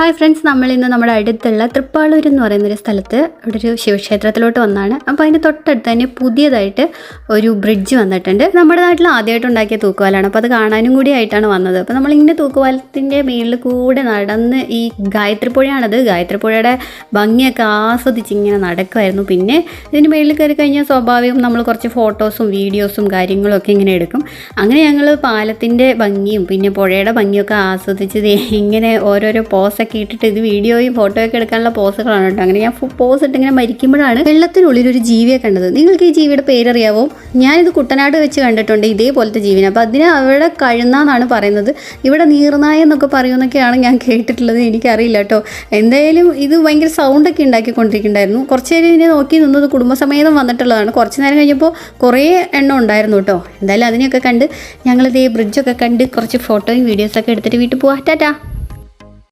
Hi friends നമ്മൾ ഇന്ന് നമ്മുടെ അടുത്തുള്ള തൃപ്പാളൂർ എന്ന് പറയുന്ന ഒരു സ്ഥലത്ത് ഇവിടെ ഒരു ശിവക്ഷേത്രത്തിലോട്ട് വന്നാണ്. അപ്പോൾ അതിന്റെ തൊട്ടടുത്ത് തന്നെ പുതിയതായിട്ട് ഒരു ബ്രിഡ്ജ് വന്നിട്ടുണ്ട്. നമ്മുടെ നാട്ടിൽ ആദ്യമായിട്ട് ഉണ്ടാക്കിയ തൂക്കുപാലാണ് അപ്പോൾ അത് കാണാനും കൂടി ആയിട്ടാണ് വന്നത്. അപ്പോൾ നമ്മളിങ്ങനെ തൂക്കുപാലത്തിന്റെ മേളിൽ കൂടെ നടന്ന് ഈ ഗായത്രി പുഴയാണത്. ഗായത്രി പുഴയുടെ ഭംഗിയൊക്കെ ആസ്വദിച്ച് ഇങ്ങനെ നടക്കുമായിരുന്നു പിന്നെ ഇതിന് മേളിൽ കയറി കഴിഞ്ഞാൽ സ്വാഭാവികം നമ്മൾ കുറച്ച് ഫോട്ടോസും വീഡിയോസും കാര്യങ്ങളും ഒക്കെ ഇങ്ങനെ എടുക്കും. അങ്ങനെ ഞങ്ങൾ പാലത്തിന്റെ ഭംഗിയും പിന്നെ പുഴയുടെ ഭംഗിയൊക്കെ ആസ്വദിച്ച് ഇങ്ങനെ ഓരോരോ പോസൊക്കെ ഇട്ടിട്ട് ഇത് വീഡിയോയും ഫോട്ടോയൊക്കെ എടുക്കാനുള്ള പോസുകളാണ് കേട്ടോ. അങ്ങനെ ഞാൻ പോസ് ഇട്ട് ഇങ്ങനെ മരിക്കുമ്പോഴാണ് വെള്ളത്തിനുള്ളിൽ ഒരു ജീവിയെ കണ്ടത്. നിങ്ങൾക്ക് ഈ ജീവിയുടെ പേരറിയാവോ? ഞാനിത് കുട്ടനാട് വെച്ച് കണ്ടിട്ടുണ്ട് ഇതേപോലത്തെ ജീവിനെ. അപ്പോൾ അതിന് അവിടെ കഴുന്നാന്നാണ് പറയുന്നത്. ഇവിടെ നീർനായ എന്നൊക്കെ പറയുമെന്നൊക്കെയാണ് ഞാൻ കേട്ടിട്ടുള്ളത്. എനിക്കറിയില്ല കേട്ടോ. എന്തായാലും ഇത് ഭയങ്കര സൗണ്ടൊക്കെ ഉണ്ടാക്കിക്കൊണ്ടിരിക്കുന്നുണ്ടായിരുന്നു. കുറച്ച് നേരം ഇതിനെ നോക്കി നിന്നത് കുടുംബസമേതം വന്നിട്ടുള്ളതാണ്. കുറച്ച് നേരം കഴിഞ്ഞപ്പോൾ കുറേ എണ്ണം ഉണ്ടായിരുന്നു കേട്ടോ. എന്തായാലും അതിനെയൊക്കെ കണ്ട് ഞങ്ങളിതേ ബ്രിഡ്ജൊക്കെ കണ്ട് കുറച്ച് ഫോട്ടോയും വീഡിയോസൊക്കെ എടുത്തിട്ട് വീട്ടിൽ പോവാ. ടാറ്റാ.